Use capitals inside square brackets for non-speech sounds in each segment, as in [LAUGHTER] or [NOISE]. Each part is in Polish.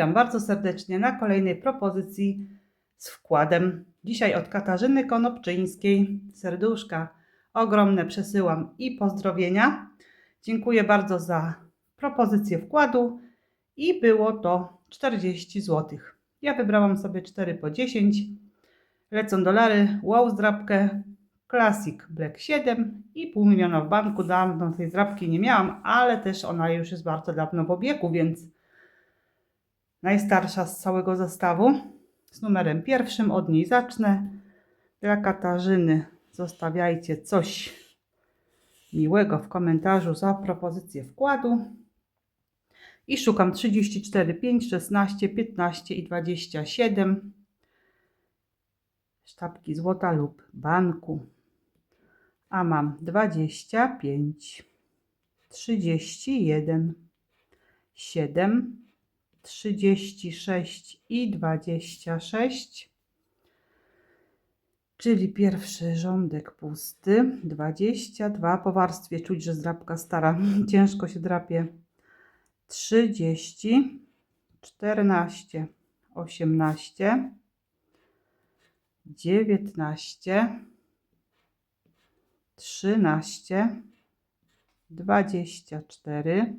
Witam bardzo serdecznie na kolejnej propozycji z wkładem. Dzisiaj od Katarzyny Konopczyńskiej. Serduszka ogromne przesyłam i pozdrowienia. Dziękuję bardzo za propozycję wkładu i było to 40 zł. Ja wybrałam sobie 4 po 10. Lecą dolary, wow zdrabkę, Classic Black 7 i pół miliona w banku. Dawno tej zdrabki nie miałam, ale też ona już jest bardzo dawno w obiegu, więc najstarsza z całego zestawu. Z numerem pierwszym od niej zacznę. Dla Katarzyny zostawiajcie coś miłego w komentarzu za propozycję wkładu. I szukam 34, 5, 16, 15 i 27 sztabki złota lub banku. A mam 25, 31, 7, 36 i 26. Czyli pierwszy rządek pusty, 22. Po warstwie czuć, że zdrabka stara, [LAUGHS] ciężko się drapie. 30, 14, 18, 19, 13, 24,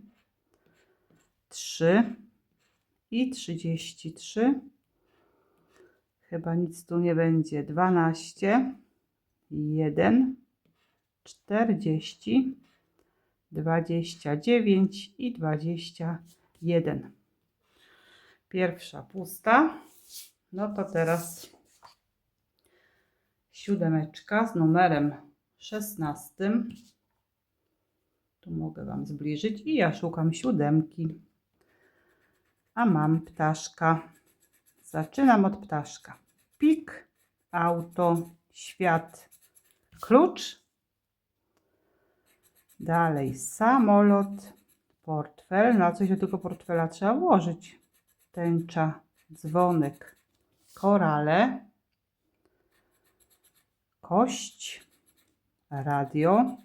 3 i 33. Chyba nic tu nie będzie. 12, 1, 40, 29 i 21. Pierwsza pusta. No to teraz siódemeczka z numerem 16. Tu mogę Wam zbliżyć i ja szukam siódemki. A mam ptaszka. Zaczynam od ptaszka. Pik, auto, świat, klucz. Dalej samolot, portfel. Na coś do tego portfela trzeba włożyć. Tęcza, dzwonek, korale, kość, radio,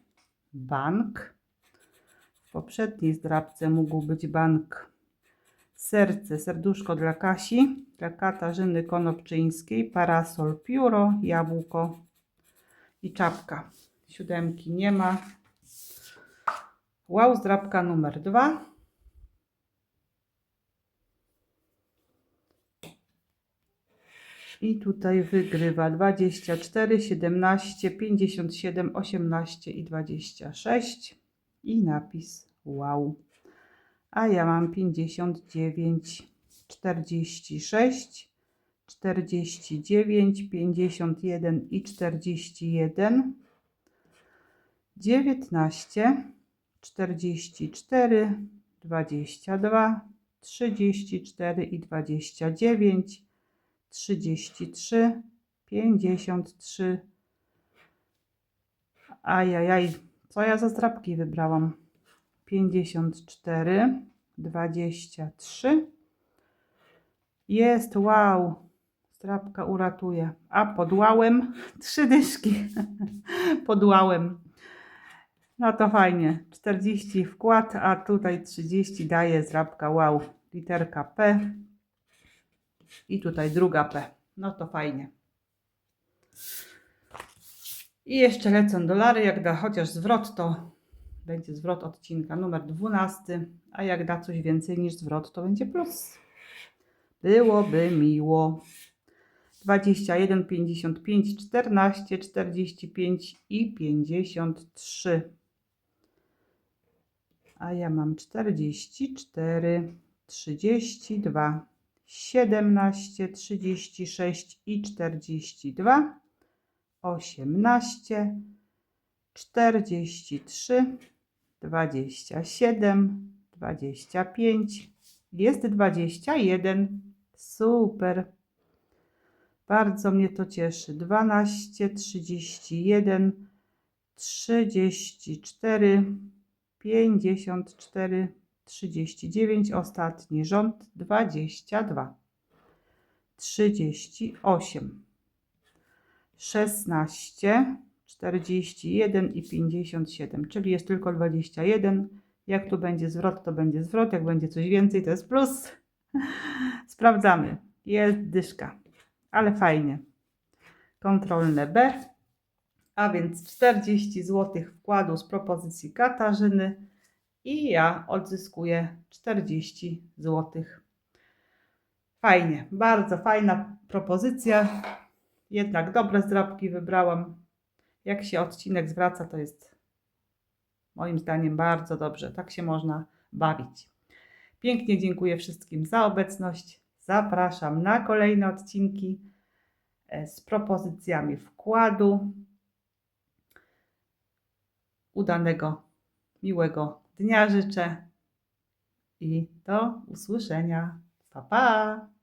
bank. W poprzedniej zdrabce mógł być bank serce, serduszko dla Kasi, dla Katarzyny Konopczyńskiej, parasol, pióro, jabłko i czapka. Siódemki nie ma. Wow, zdrabka numer dwa. I tutaj wygrywa 24, 17, 57, 18 i 26. I napis wow. A ja mam 59, 46, 49, 51 i 41. 19, 44, 22, 34 i 29, 33, 53. Ajajaj, co ja za zdrabki wybrałam? 54, 23. Jest, wow. Strapka uratuje. A podłałem [LAUGHS] trzy dyszki. [LAUGHS] podłałem. No to fajnie. 40 wkład, a tutaj 30 daje zrabka. Wow. Literka P. I tutaj druga P. No to fajnie. I jeszcze lecą dolary. Jak da chociaż zwrot, to będzie zwrot odcinka numer 12. A jak da coś więcej niż zwrot, to będzie plus. Byłoby miło. 21, 55, 14, 45 i 53. A ja mam 44, 32, 17, 36 i 42, 18, 43, 27, 25, jest 21. Super. Bardzo mnie to cieszy. 12, 31, 34, 54, 39, ostatni rząd 22, 38, 16, 41 i 57, czyli jest tylko 21. Jak tu będzie zwrot, to będzie zwrot, jak będzie coś więcej, to jest plus. [LAUGHS] Sprawdzamy. Jest dyszka, ale fajnie. Kontrolne B, a więc 40 zł wkładu z propozycji Katarzyny i ja odzyskuję 40 zł. Fajnie, bardzo fajna propozycja. Jednak dobre zdrabki wybrałam. Jak się odcinek zwraca, to jest moim zdaniem bardzo dobrze. Tak się można bawić. Pięknie dziękuję wszystkim za obecność. Zapraszam na kolejne odcinki e, z propozycjami wkładu. Udanego, miłego dnia życzę i do usłyszenia. Pa, pa!